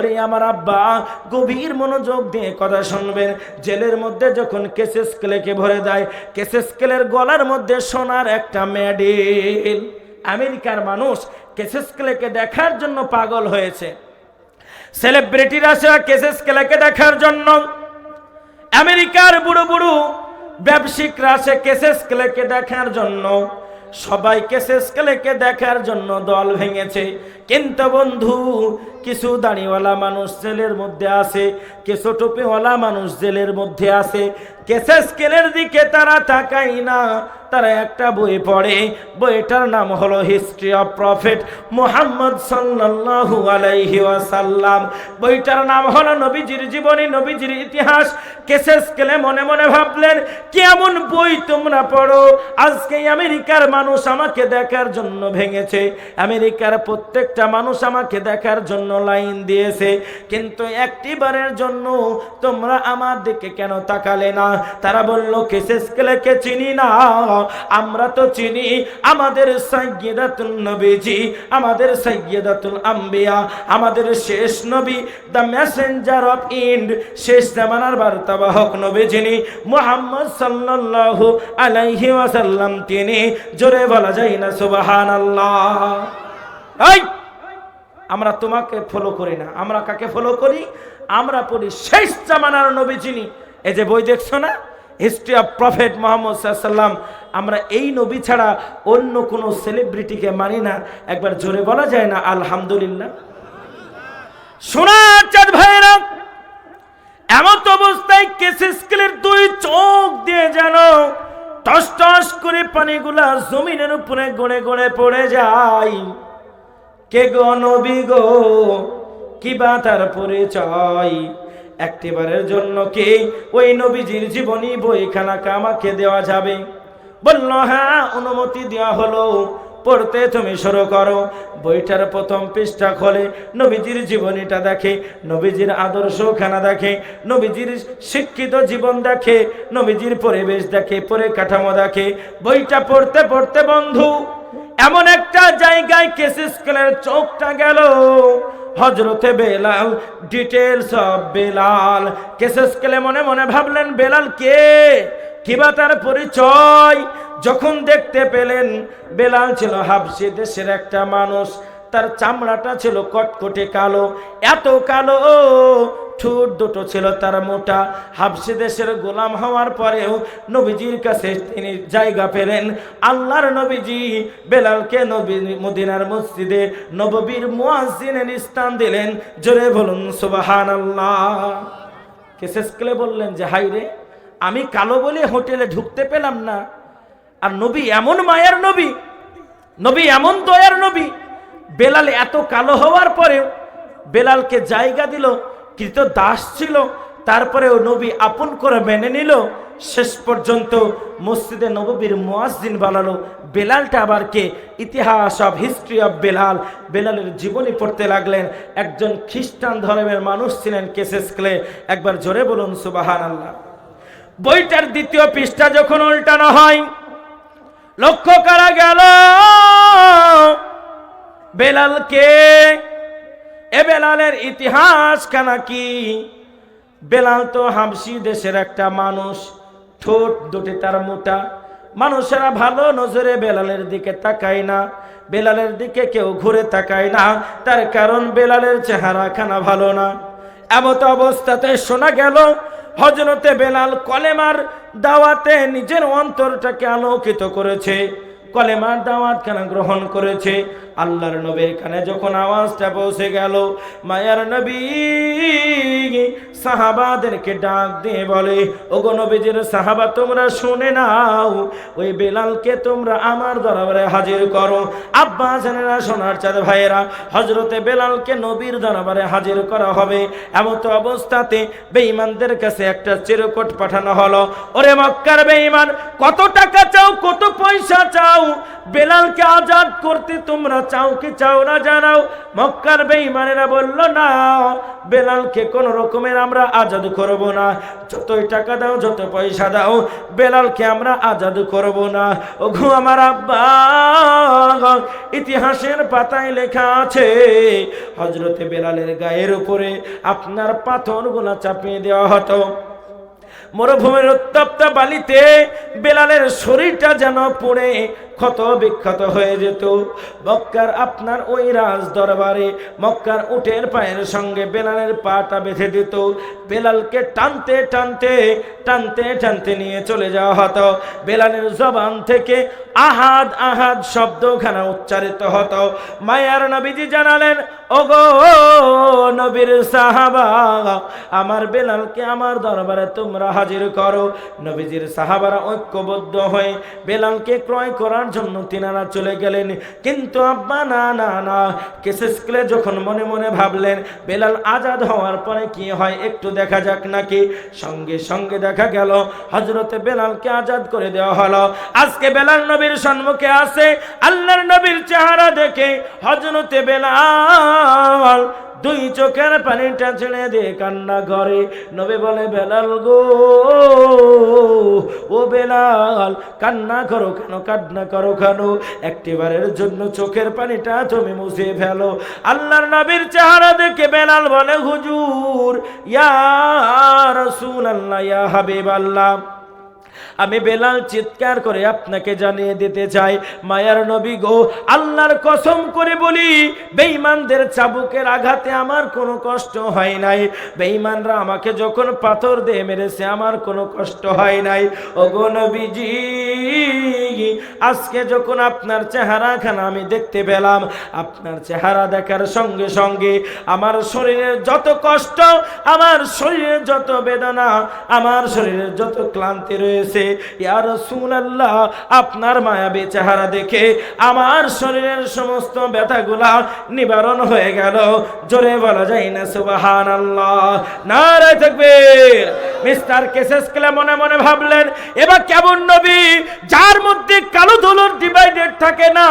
ওরে আমার আব্বা, গভীর মনোযোগ দিয়ে কথা শুনবেন। জেলের মধ্যে যখন কেসেস কেলেকে ভরে দেয় কেসেস কেলের গলার মধ্যে সোনার একটা মেডেল আমেরিকার মানুষ কেসেস কেলেকে দেখার জন্য পাগল হয়েছে। সেলিব্রিটিরা আসে কেসেস কেলেকে দেখার জন্য। আমেরিকার বুড়ো বুড়ো ব্যবসায়িকরা আসে কেসেস কেলেকে দেখার জন্য। সবাই কেসেস কেলেকে দেখার জন্য দল ভেঙেছে। কিন্তু বন্ধু? কিছু দাড়িওয়ালা মানুষ জেলের মধ্যে আছে, কিছু টুপিওয়ালা মানুষ জেলের মধ্যে আছে। কেসেস কেলের দিকে তারা তাকাই না, তারা একটা বই পড়ে। বইটার নাম হলো হিস্ট্রি অফ প্রফেট মোহাম্মদ সাল্লাল্লাহু আলাইহি ওয়াসাল্লাম। বইটার নাম হলো নবীজির জীবনী, নবীজির ইতিহাস। কেসেস কেলে মনে মনে ভাবলেন কেমন বই তোমরা পড়ো? আজকে আমেরিকার মানুষ আমাকে দেখার জন্য ভেঙেছে। আমেরিকার প্রত্যেকটা মানুষ আমাকে দেখার জন্য লাইন দিয়েছে, কিন্তু একটিবারের জন্য তোমরা আমার দিকে কেন তাকালে না? তারা বলল কেলেকে চিনি না? আমরা তো চিনি আমাদের সাইয়্যিদাতুল নবীজি, আমাদের সাইয়্যিদাতুল আম্বিয়া, আমাদের শেষ নবী, দ্য মেসেঞ্জার অফ ইন্ড, শেষ জামানার বার্তাবাহক নবী যিনি মুহাম্মদ সাল্লাল্লাহু আলাইহি ওয়াসাল্লাম, তিনি জোরে বলা যায় না, সুবহানাল্লাহ। এই! আমরা তোমাকে ফলো করি না। আমরা কাকে ফলো করি? আমরা পড়ি শেষ জামানার নবী যিনি এই যে বই দেখছ না? হিস্ট্রি অফ প্রফেট মোহাম্মদ সাল্লাম আমরা এই নবী ছাড়া অন্য কোনো সেলিব্রিটিকে মানি না। একবার জোরে বলা যায় না, আলহামদুলিল্লাহ। শোনা, চাঁদ ভাইরা এমন অবস্থায় কেসে স্কেলের দুই চোখ দিয়ে যেন টস টস করে পানিগুলা জমিনের উপরে গড়ে গড়ে পড়ে যায়। কে গো নবী গো? কিবা তার পরিচয়? একটিবারের জন্য কে ওই নবীজির জীবনী বইখানাকে আমাকে দেওয়া যাবে? বলল হ্যাঁ অনুমতি দেওয়া হলো। পড়তে তুমি শুরু করো। বইটার প্রথম পৃষ্ঠা খোলে, নবীজির জীবনীটা দেখে, নবীজির আদর্শখানা দেখে, নবীজির শিক্ষিত জীবন দেখে, নবীজির পরিবেশ দেখে, পরিকাঠামো দেখে। বইটা পড়তে পড়তে বন্ধু এমন একটা জায়গায় কেসি স্কেলের চোখটা গেল। হজরতে বেলাল ডিটেলস অফ বেলাল। কেসে স্কেলে মনে মনে ভাবলেন, বেলাল কে? কিবা তার পরিচয়? যখন দেখতে পেলেন, বেলাল ছিল হাবসি দেশের একটা মানুষ। তার চামড়াটা ছিল কটকটে কালো, এত কালো ঠোঁট দুটো ছিল তার মোটা। হাবসি দেশের গোলাম হওয়ার পরেও নবীজির কাছে তিনি জায়গা পেলেন। আল্লাহর নবীজি বেলালকে নবী মদিনার মসজিদে নববীর মুয়াজ্জিনের স্থান দিলেন। জোরে বলুন সুবাহান আল্লাহ কেসেসকেলে বললেন যে হাই রে, আমি কালো বলে হোটেলে ঢুকতে পেলাম না। আর নবী এমন মায়ার নবী নবী এমন দয়ার নবী। বেলাল এত কালো হওয়ার পরেও বেলালকে জায়গা দিল। কৃত দাস ছিল। তারপরে ও নবী আপন করে মেনে নিল। শেষ পর্যন্ত মসজিদে নববীর মুয়াজ্জিন বানালো। বেলালটা আবার কে? ইতিহাস অফ হিস্ট্রি অফ বেলাল। বেলালের জীবনী পড়তে লাগলেন। একজন খ্রিস্টান ধর্মের মানুষ ছিলেন কেসেস ক্লে। একবার জোরে বলুন সুবাহান আল্লাহ বইটার দ্বিতীয় পৃষ্ঠা যখন উল্টানো হয়, লক্ষ্য করা গেল, বেলালকে এ বেলালের ইতিহাস খানা কি? বেলাল তো হামসি দেশের একটা মানুষ, ঠোঁট দুটি তার মোটা। মানুষেরা ভালো নজরে বেলালের দিকে তাকায় না, বেলালের দিকে কেউ ঘুরে তাকায় না। তার কারণ বেলালের চেহারা খানা ভালো না? এমত অবস্থাতে শোনা গেল হজরতে বেলাল কলেমার দাওয়াতে নিজের অন্তরটাকে আলোকিত করেছে। কলেমার দাওয়াত কেন গ্রহণ করেছে? আল্লাহর নবীর কানে যখন আওয়াজটা পৌঁছে গেল, মায়ার নবী সাহাবাদেরকে ডাক দিয়ে বলে, ওগো নবীজির সাহাবা, তোমরা শুনে নাও, ওই বেলালকে তোমরা আমার দরবারে হাজির করো। আব্বা জানেরা, সোনার চাঁদ ভাইয়েরা হজরতে বেলালকে নবীর দরবারে হাজির করা হবে। এমত অবস্থাতে বেঈমানদের কাছে একটা চিরকোট পাঠানো হলো। ওরে মক্কার বেঈমান, কত টাকা চাও, কত পয়সা চাও? বেলালকে আজাদ করতে তোমরা চাও কি চাও না জানাও। মক্কার বেঈমানেরা বলল, না, বেলালকে কোন রকমের আমরা আজাদ করব না। যতই টাকা দাও, যত পয়সা দাও, বেলালকে আমরা আজাদ করব না। ওগো আমার আব্বা, ইতিহাসের পাতায় লেখা আছে হজরতে বেলালের গায়ের উপরে আপনার পাথরগুলা চাপিয়ে দেওয়া হতো। মরুভূমির উত্তপ্ত বালিতে বেলালের শরীরটা যেন পুড়ে ক্ষত বিক্ষত হয়ে যেত। মক্কার আপনার ওই রাজ দরবারে মক্কার উটের পায়ের সঙ্গে বেলালের পাটা বেঁধে দিত। বেলালকে টানতে টানতে টানতে টানতে নিয়ে চলে যাওয়া হতো। বেলালের জবান থেকে আহাদ আহাদ শব্দখানা উচ্চারিত হতো। মায়ার নবীজি জানালেন, ওগো নবীর সাহাবা, আমার বেলালকে আমার দরবারে তোমরা হাজির করো। নবীজির সাহাবারা ঐক্যবদ্ধ হয়ে বেলালকে ক্রয় করার জন্য তিনারা চলে গেলেন। কিন্তু আব্বা, না না না কেসেসকেলে যখন মনে মনে ভাবলেন, বেলাল আজাদ হওয়ার পরে কি হয় একটু দেখা যাক নাকি। সঙ্গে সঙ্গে দেখা গেল হজরতে বেলালকে আজাদ করে দেওয়া হলো। আজকে বেলাল নবীর সম্মুখে আসে আল্লাহর নবীর চেহারা দেখে হজরতে বেলাল দুই চোখের পানিটা ছেড়ে দিয়ে কান্না ঘরে। নবী বলে, বেলাল গো, ও বেলাল, কান্না করো কেন, কান্না করো কেন? একটিবারের জন্য চোখের পানিটা তুমি মুছে ফেলো। আল্লাহর নবীর চেহারা দেখে বেলাল বলে, হুজুর, ইয়া রাসূল আল্লাহ ইয়া হাবিব আল্লাহ আমি বেলাল চিৎকার করে আপনাকে জানিয়ে দিতে চাই, মায়ার নবী গো, আল্লাহর কসম করে বলি, বেঈমানদের চাবুকের আঘাতে আমার কোনো কষ্ট হয় নাই। বেঈমানরা আমাকে যখন পাথর দিয়ে মেরেছে, আমার কোনো কষ্ট হয় নাই। ও গো নবীজি আজকে যখন আপনার চেহারাখানা আমি দেখতে পেলাম, আপনার চেহারা দেখার সঙ্গে সঙ্গে আমার শরীরের যত কষ্ট, আমার শরীরের যত বেদনা, আমার শরীরের যত ক্লান্তি রয়েছে, ইয়া রাসূলুল্লাহ, আপনার মায়াবী চেহারা দেখে আমার শরীরের সমস্ত ব্যথাগুলা নিবারণ হয়ে গেল। জোরে বলা যায় না, সুবহানাল্লাহ। নারায়ে তাকবীর। মিস্টার কেসেস কেলে মনে মনে ভাবলেন, এবার কেমন নবী? যার মধ্যে কালো ধুলোর ডিভাইডেড থাকে না।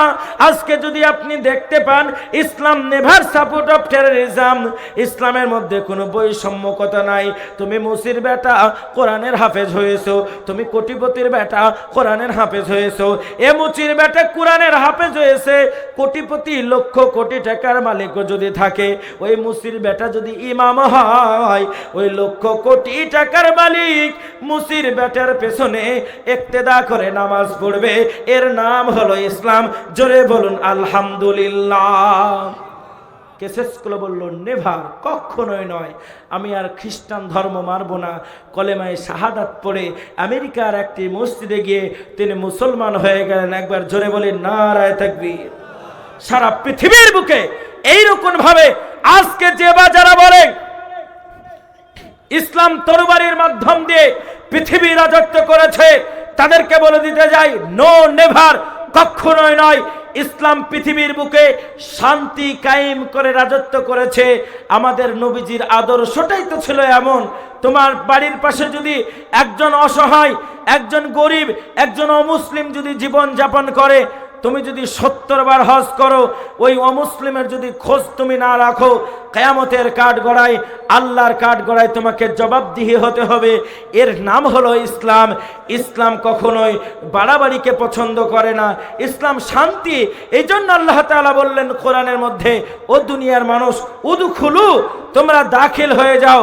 আজকে যদি আপনি দেখতে পান, Islam never support of terrorism ইসলামের মধ্যে কোনো বৈষম্যকতা নাই। তুমি মুসির বেটা, কোরআনের হাফেজ হয়েছো। তুমি কোটিপতির বেটা, কোরআনের হাফেজ হয়েছো। এ মুচির বেটা কোরআনের হাফেজ হয়েছে। কোটিপতি লক্ষ কোটি টাকার মালিকও যদি থাকে, ওই মুসির বেটা যদি ইমাম হয়, ওই লক্ষ কোটি টাকার মালিক মুসির বেটার পেছনে একতেদা করে নামাজ পড়বে। এর নাম হলো ইসলাম। জোরে বলুন, আলহামদুলিল্লাহ। কেসেসগুলো বলল, নেভার, কখনোই নয়। আমি আর খ্রিস্টান ধর্ম না। কলেমায় শাহাদাত পড়ে আমেরিকার একটি মসজিদে গিয়ে তিনি মুসলমান হয়ে গেলেন। একবার জোরে বলে, নারায় থাকবি সারা পৃথিবীর বুকে ভাবে আজকে যে বা যারা বলে, ইসলাম তরবারির মাধ্যম দিয়ে পৃথিবী রাজত্ব করেছে তাদেরকে বলে দিতে যাই নো নেভার কখনোই নয়। ইসলাম পৃথিবীর বুকে শান্তি কায়েম করে রাজত্ব করেছে। আমাদের নবীজির আদর্শটাই তো ছিল এমন। তোমার বাড়ির পাশে যদি একজন অসহায়, একজন গরিব, একজন অমুসলিম যদি জীবন যাপন করে, তুমি যদি সত্তর বার হজ করো, ওই অমুসলিমের যদি খোঁজ তুমি না রাখো কেয়ামতের কাঠ গড়ায় আল্লাহর কাঠ গড়ায় তোমাকে জবাবদিহি হতে হবে। এর নাম হলো ইসলাম। ইসলাম কখনোই বাড়াবাড়িকে পছন্দ করে না। ইসলাম শান্তি। এই জন্য আল্লাহ তালা বললেন কোরআনের মধ্যে, ও দুনিয়ার মানুষ উদু খুলু তোমরা দাখিল হয়ে যাও।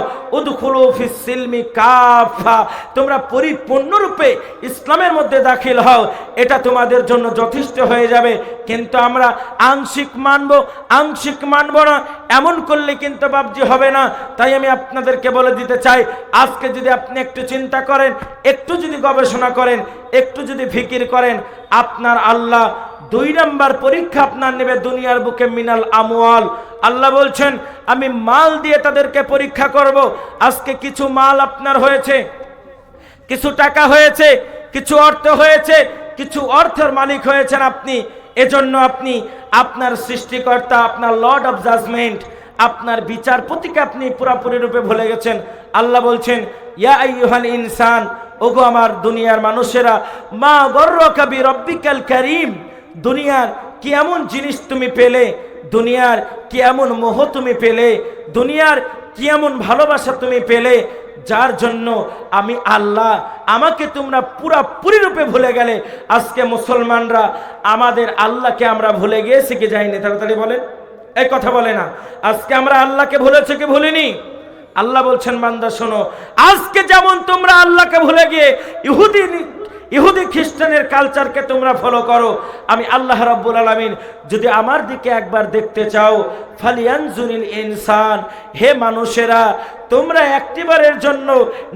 ফিস সিলমি কাফা। তোমরা পরিপূর্ণরূপে ইসলামের মধ্যে দাখিল হও। এটা তোমাদের জন্য যথেষ্ট হয়ে যাবে। কিন্তু আমরা আংশিক মানব আংশিক মানব না। এমন করলে কিন্তু বাবজি হবে না। তাই আমি আপনাদেরকে বলে দিতে চাই, আজকে যদি আপনি একটু চিন্তা করেন, একটু যদি গবেষণা করেন, একটু যদি ফিকির করেন, আপনার আল্লাহ দুই নাম্বার পরীক্ষা আপনার নেবে দুনিয়ার বুকে মিনাল আমওয়াল। আল্লাহ বলছেন, আমি মাল দিয়ে তাদেরকে পরীক্ষা করব। আজকে কিছু মাল আপনার হয়েছে, কিছু টাকা হয়েছে, কিছু অর্থ হয়েছে, কিছু অর্থের মালিক হয়েছেন আপনি। এজন্য আপনি, আপনার সৃষ্টিকর্তা, আপনার লর্ড অফ জাজমেন্ট, আপনার বিচারপতিকে আপনি পুরাপুরি রূপে ভুলে গেছেন। আল্লাহ বলছেন, ইয়া আইয়ুহাল ইনসান, ওগো আমার দুনিয়ার মানুষেরা, মা গর্র কবি রব্বিকাল করিম। দুনিয়ার কি এমন জিনিস তুমি পেলে, দুনিয়ার কি এমন মোহ তুমি পেলে, দুনিয়ার কি এমন ভালোবাসা তুমি পেলে, যার জন্য আমি আল্লাহ আমাকে তোমরা পুরাপুরি রূপে ভুলে গেলে। আজকে মুসলমানরা আমাদের আল্লাহকে আমরা ভুলে গিয়েছি কি যাইনি? তাড়াতাড়ি বলেন। এই কথা বলে না। আজকে আমরা আল্লাহকে ভুলেছি কি ভুলিনি? আল্লাহ বলছেন, বান্দা শোনো, আজকে যেমন তোমরা আল্লাহকে ভুলে গিয়ে ইহুদি ইহুদি খ্রিস্টানের কালচারকে তোমরা ফলো করো। আমি আল্লাহ রাব্বুল আলামিন যদি আমার দিকে একবার দেখতে চাও, ফালিয়ানজুরিল ইনসান, হে মানুষেরা, তোমরা একটিবারের জন্য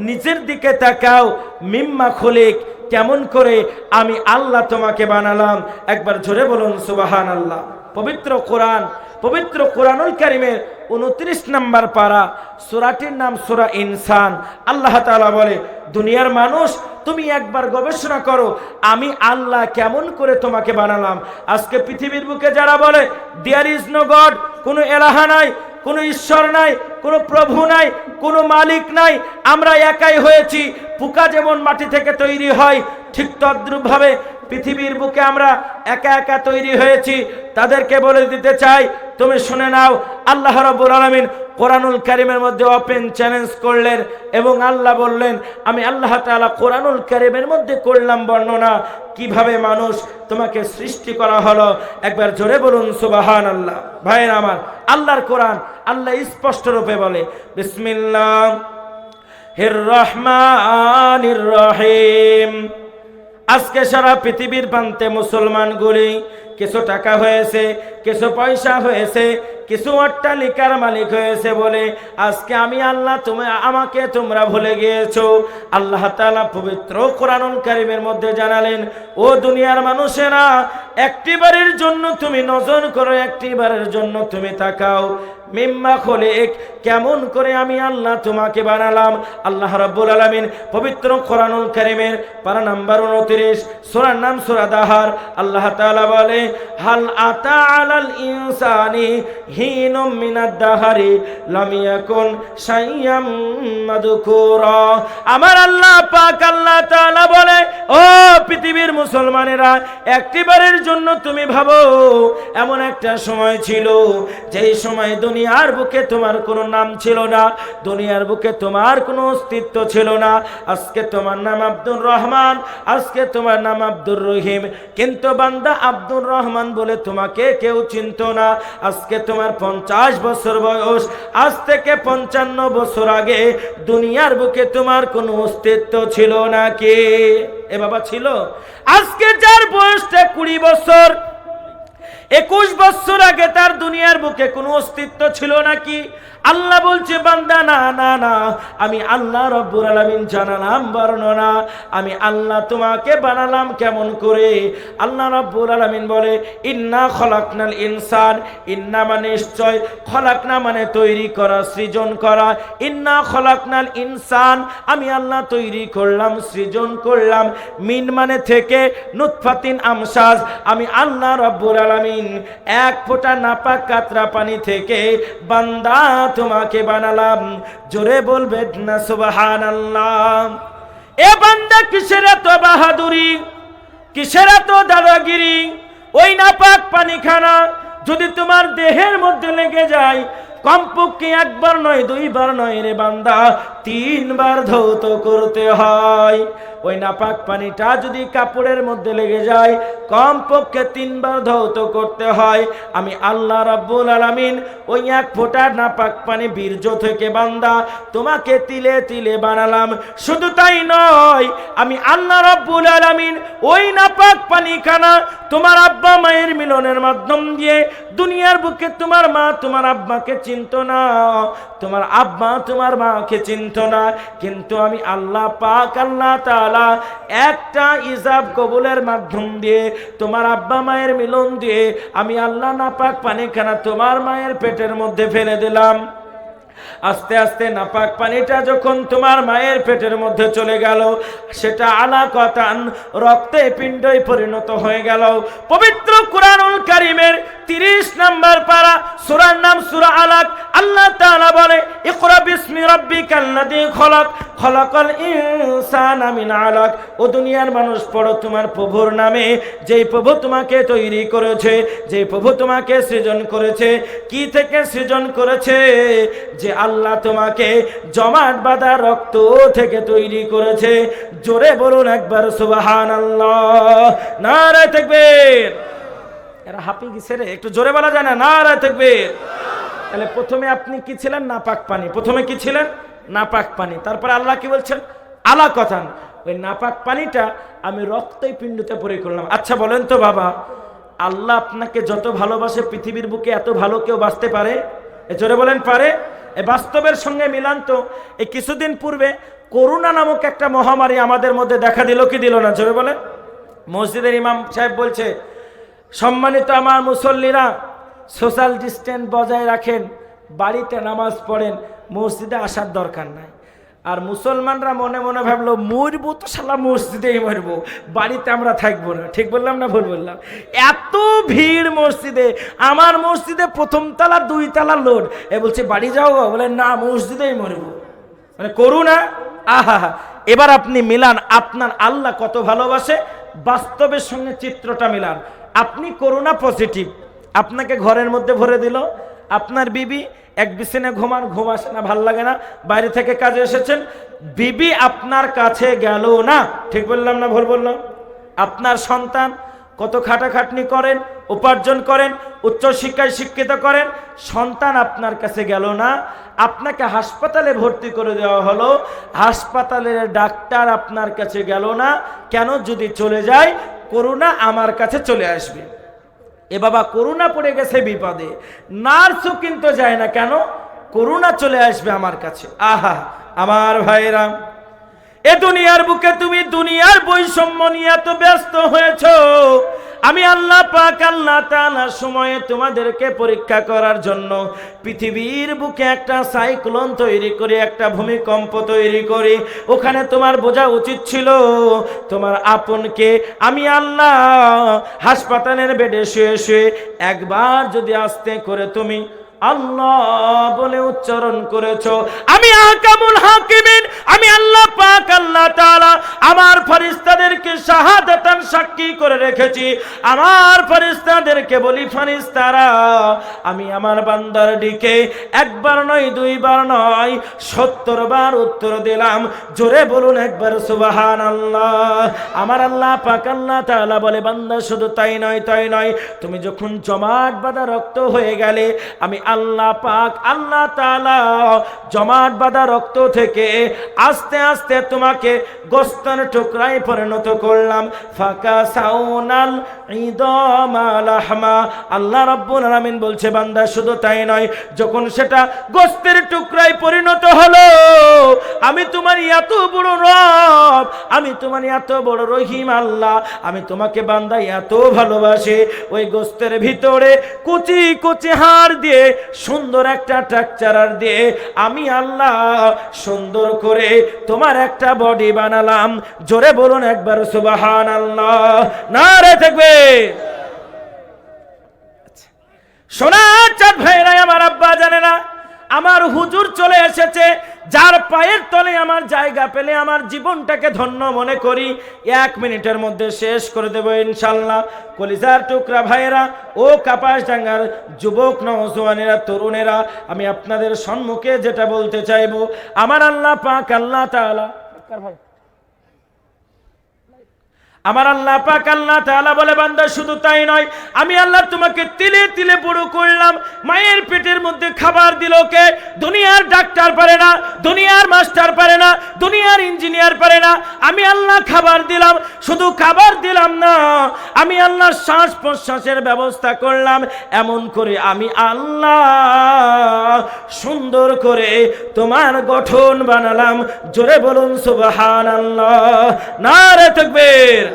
নিজের দিকে তাকাও, মিম্মা খলিক, কেমন করে আমি আল্লাহ তোমাকে বানালাম। একবার জোরে বলুন সুবাহান আল্লাহ পবিত্র কোরআন, পবিত্র কোরআনুল কারিমের উনত্রিশ নাম্বার পারা, সুরাটির নাম সুরা ইনসান। আল্লাহ তাআলা বলে, দুনিয়ার মানুষ, তুমি একবার গবেষণা করো, আমি আল্লাহ কেমন করে তোমাকে বানালাম? আজকে পৃথিবীর বুকে যারা বলে দেয়ার ইজ নো গড কোনো এলাহা নাই, কোনো ঈশ্বর নাই, কোনো প্রভু নাই, কোনো মালিক নাই, আমরা একাই হয়েছি, পোকা যেমন মাটি থেকে তৈরি হয়, ঠিক তদ্রুপভাবে পৃথিবীর বুকে আমরা একা একা তৈরি হয়েছি, তাদেরকে বলে দিতে চাই, তুমি শুনে নাও, আল্লাহ রব্বুল আলামিন কোরআনুল কারিমের মধ্যে ওপেন চ্যালেঞ্জ করলেন এবং আল্লাহ বললেন, আমি আল্লাহ তাআলা কোরআনুল কারিমের মধ্যে করলাম বর্ণনা, কীভাবে মানুষ তোমাকে সৃষ্টি করা হলো, একবার জোরে বলুন সুবাহান আল্লাহ ভাইয়ের আমার, আল্লাহর কোরআন আল্লাহ স্পষ্ট রূপে বলে, বিসমিল্লাহ হির রহমানির রহিম। আজকে সারা পৃথিবীর প্রান্তে মুসলমানগুলি কিছু টাকা হয়েছে, কিছু পয়সা হয়েছে, কিছু অট্টালিকার মালিক হয়েছে বলে আজকে আমি আল্লাহ তুমি, আমাকে তোমরা ভুলে গিয়েছো। আল্লাহ তাআলা পবিত্র কোরআনুল কারিমের মধ্যে জানালেন, ও দুনিয়ার মানুষেরা একটিবারের জন্য তুমি নজর করো একটিবারের জন্য তুমি তাকাও। মিম্মা খোলেক, কেমন করে আমি আল্লাহ তোমাকে বানালাম? আল্লাহ রাব্বুল আলামিন পবিত্র কোরআনুল কারীমের পারা নাম্বার 29 সূরার নাম সূরা দাহার, আল্লাহ তাআলা বলে, হাল আতা আলাল ইনসানি হিনুম মিনাদ দাহারি, লাম ইয়াকুন শাইয়াম মাদকুরা আমার আল্লাহ পাক আল্লাহ তাআলা বলে, ও পৃথিবীর মুসলমানেরা, একটিবারের জন্য তুমি ভাবো, এমন একটা সময় ছিল, যেই সময় দুনিয়ার বুকে তোমার কোনো নাম ছিল না, দুনিয়ার বুকে তোমার কোনো অস্তিত্ব ছিল না। আজকে তোমার নাম আব্দুর রহমান, আজকে তোমার নাম আব্দুর রহিম। কিন্তু বান্দা আব্দুর রহমান বলে তোমাকে কেউ চিনত না। আজকে তোমার পঞ্চাশ বছর বয়স, আজ থেকে পঞ্চান্ন বছর আগে দুনিয়ার বুকে তোমার কোনো অস্তিত্ব ছিল না কে? এ বাবা ছিল? আজকে যার বয়সটা কুড়ি বছর একুশ বছর আগে তার দুনিয়ার বুকে কোনো অস্তিত্ব ছিল নাকি? আল্লাহ বলছে, বান্দা, না না না, আমি আল্লাহ রব্বুর আলামিন জানালাম, বর্ণনা। আমি আল্লাহ তোমাকে বানালাম কেমন করে? আল্লাহ রব্বুর আলামিন বলে, ইন্না খলাকনাল ইনসান। ইন্না মানে নিশ্চয়, খলাকনা মানে তৈরি করা, সৃজন করা। ইন্না খলাকনাল ইনসান, আমি আল্লাহ তৈরি করলাম, সৃজন করলাম। মিন মানে থেকে নুৎফাতিন আমসাজ। আমি আল্লাহ রব্বুর আলামিন এক ফোঁটা নাপাক কাতরা পানি থেকে বান্দা তোমাকে বানালাম। জোরে বলবে, না সুবাহান এ বান্দা কিসের এত বাহাদুরি? কিসের এত দাদাগিরি? ওই নাপাক পানিখানা যদি তোমার দেহের মধ্যে লেগে যায় কমপক্ষে একবার নয়, দুইবার নয় রে বান্দা, তিনবার ধৌত করতে হয়। ওই নাপাক পানিটা যদি কাপড়ের মধ্যে লেগে যায়, কমপক্ষে তিনবার ধৌত করতে হয়। আমি আল্লাহ রাব্বুল আলামিন ওই এক ফোঁটা নাপাক পানি বীর্য থেকে বান্দা, তোমাকে তিলে তিলে বানালাম। শুধু তাই নয়, আমি আল্লাহ রাব্বুল আলামিন ওই নাপাক পানি খানা তোমার আব্বা মায়ের মিলনের মাধ্যম দিয়ে দুনিয়ার বুকে তোমার মা, তোমার আব্বাকে চিনত না। তোমার আব্বা, তোমার মাকে চিনত না। কিন্তু আমি আল্লাহ পাক, আল্লাহ তাআলা একটা ইজাব কবুলের মাধ্যম দিয়ে, তোমার আব্বা মায়ের মিলন দিয়ে, আমি আল্লাহ নাপাক পানিখানা তোমার মায়ের পেটের মধ্যে ফেলে দিলাম। আস্তে আস্তে নাপাক পানিটা যখন তোমার মায়ের পেটের মধ্যে চলে গেল, সেটা আলাকতান রক্তে পিণ্ডই পরিণত হয়ে গেল। পবিত্র কুরআনুল কারীমের 30 নাম্বার পারা সূরার নাম সূরা আলাক, আল্লাহ তাআলা বলে, ইকরা বিসমি রাব্বিকাল্লাযী খলাক, খলাকল ইনসান আমিন আলাক। ও দুনিয়ার মানুষ, পড়ো তোমার প্রভুর নামে, যেই প্রভু তোমাকে তৈরি করেছে যে প্রভু তোমাকে সৃজন করেছে। কি থেকে সৃজন করেছে? যে আল্লাহ তোমাকে জমাট বাঁধা রক্ত থেকে তৈরি করেছে। জোরে বলুন একবার সুবাহান আল্লাহ নারায় থাকবেন এরা হাঁপিয়ে গেছে রে, একটু জোরে বলা যায় না? নারায় থাকবেন তাহলে প্রথমে আপনি কি ছিলেন? নাপাক পানি। প্রথমে কি ছিলেন? নাপাক পানি। তারপরে আল্লাহ কি বলছেন? আলা কথান ওই নাপাক পানিটা আমি রক্তই পিণ্ডতে পরে করলাম। আচ্ছা বলেন তো বাবা, আল্লাহ আপনাকে যত ভালোবাসে পৃথিবীর বুকে, এত ভালো কেউ বাঁচতে পারে? জোরে বলেন, পারে? এ বাস্তবের সঙ্গে মিলান তো এই কিছুদিন পূর্বে করোনা নামক একটা মহামারী আমাদের মধ্যে দেখা দিল, কি দিল না? জোরে বলে মসজিদের ইমাম সাহেব বলছে, সম্মানিত আমার মুসল্লিরা সোশ্যাল ডিস্টেন্স বজায় রাখেন, বাড়িতে নামাজ পড়েন, মসজিদে আসার দরকার নাই। আর মুসলমানরা মনে মনে ভাবলো, মরবো তো সালা মসজিদেই মরবো, বাড়িতে আমরা থাকব না। ঠিক বললাম না ভুল বললাম? এত ভিড় মসজিদে, আমার মসজিদে প্রথম তালা, দুই তালা লোড। এ বলছে, বাড়ি যাও গো?" বলে, না, মসজিদেই মরবো। মানে করুণা আহা। এবার আপনি মিলান, আপনার আল্লাহ কত ভালোবাসে, বাস্তবের সঙ্গে চিত্রটা মিলান। আপনি করোনা পজিটিভ আপনাকে ঘরের মধ্যে ভরে দিল, আপনার বিবি এক বিছানে ঘুমান, ঘুম আসে না, ভালো লাগে না। বাইরে থেকে কাজে এসেছেন। বিবি আপনার কাছে গেল না? ঠিক বললাম না, ভুল বললাম? আপনার সন্তান কত খাটাখাটনি করেন, উপার্জন করেন উচ্চ শিক্ষায় শিক্ষিত করেন, সন্তান আপনার কাছে গেল না? আপনাকে হাসপাতালে ভর্তি করে দেওয়া হলো। হাসপাতালের ডাক্তার আপনার কাছে গেল না? কেন যদি চলে যায় করোনা আমার কাছে চলে আসবে। এ বাবা করুণা পড়ে গেছে বিপদে। নার্সও কিন্তু যায় না। কেন? করুণা চলে আসবে আমার কাছে। আহা, আমার ভাইরা, এ দুনিয়ার বুকে তুমি দুনিয়ার বৈষম্য নিয়ে এত ব্যস্ত হয়েছ। আমি আল্লাহ পাক, আল্লাহ তাআলা সময়ে তোমাদেরকে পরীক্ষা করার জন্য পৃথিবীর বুকে একটা সাইক্লোন তৈরি করে, একটা ভূমিকম্প তৈরি করে, ওখানে তোমার বোঝা উচিত ছিল তোমার আপনকে। আমি আল্লাহ হাসপাতালের বেডে শুয়ে শুয়ে একবার যদি আস্তে করে তুমি আল্লাহ বলে উচ্চারণ করেছ। আমি আকামুল হাকিমিন, আমি আল্লাহ পাক, আল্লাহ তাআলা আমার ফেরেশতাদেরকে শাহাদাতান সাক্ষী করে রেখেছি। আমার ফেরেশতাদেরকে বলি, ফেরেশতারা, আমি আমার বান্দার দিকে একবার নয়, দুইবার নয়, সত্তর বার উত্তর দিলাম। জোরে বলুন একবার, সুবহানাল্লাহ। আমার আল্লাহ পাক, আল্লাহ তাআলা বলে, বান্দা, শুধু তাই নয় তাই নয়, তুমি যখন জমাট বাঁধা রক্ত হয়ে গেলে, আমি আল্লাহ পাক, আল্লাহ তাআলা জমাট বাঁধা রক্ত থেকে আস্তে আস্তে তোমাকে গোস্তের টুকরায় পরিণত করলাম। ফাঁকা সাউনাল ঈদমাল আহমা আল্লাহ রাব্বুল আলামিন বলছে, বান্দা, শুধু তাই নয়, যখন সেটা গোস্তের টুকরায় পরিণত হলো, আমি তোমার এত বড় রব, আমি তোমার এত বড় রহিম আল্লাহ, আমি তোমাকে বান্দা এত ভালোবাসি, ওই গোস্তের ভিতরে কুচি কুচি হাড় দিয়ে সুন্দর একটা ট্রাকচারার দিয়ে আমি আল্লাহ সুন্দর করে তোমার একটা বডি বানালাম। জোরে বলুন একবার সুবাহান আল্লাহ না রে থাকবে সোনার চাঁদ ভাইরাই আমার আব্বা জানে না, আমার হুজুর চলে এসেছে যার পায়ের তলে আমার জায়গা পেলে আমার জীবনটাকে ধন্য মনে করি। এক মিনিটের মধ্যে শেষ করে দেবো ইনশাল্লাহ। কলিজার টুকরা ভাইয়েরা, ও কাপাস ডাঙ্গার যুবক নওজোয়ানেরা, তরুণেরা, আমি আপনাদের সম্মুখে যেটা বলতে চাইব, আমার আল্লাহ পাক, আল্লাহ তালা ভাই। আমার আল্লাহ পাক আল্লাহ তাআলা বলে, বান্দা, শুধু তাই নয়, আমি আল্লাহ তোমাকে তিলে তিলে বড় করলাম, মায়ের পেটের মধ্যে খাবার দিল কে? দুনিয়ার ডাক্তার পারে না, দুনিয়ার মাস্টার পারে না, দুনিয়ার ইঞ্জিনিয়ার পারে না। আমি আল্লাহ খাবার দিলাম, শুধু খাবার দিলাম না, আমি আল্লাহ শ্বাস প্রশ্বাসের ব্যবস্থা করলাম, এমন করে আমি আল্লাহ সুন্দর করে তোমার গঠন বানালাম। জোরে বলুন, সুবহানাল্লাহ। না রে তকবীর।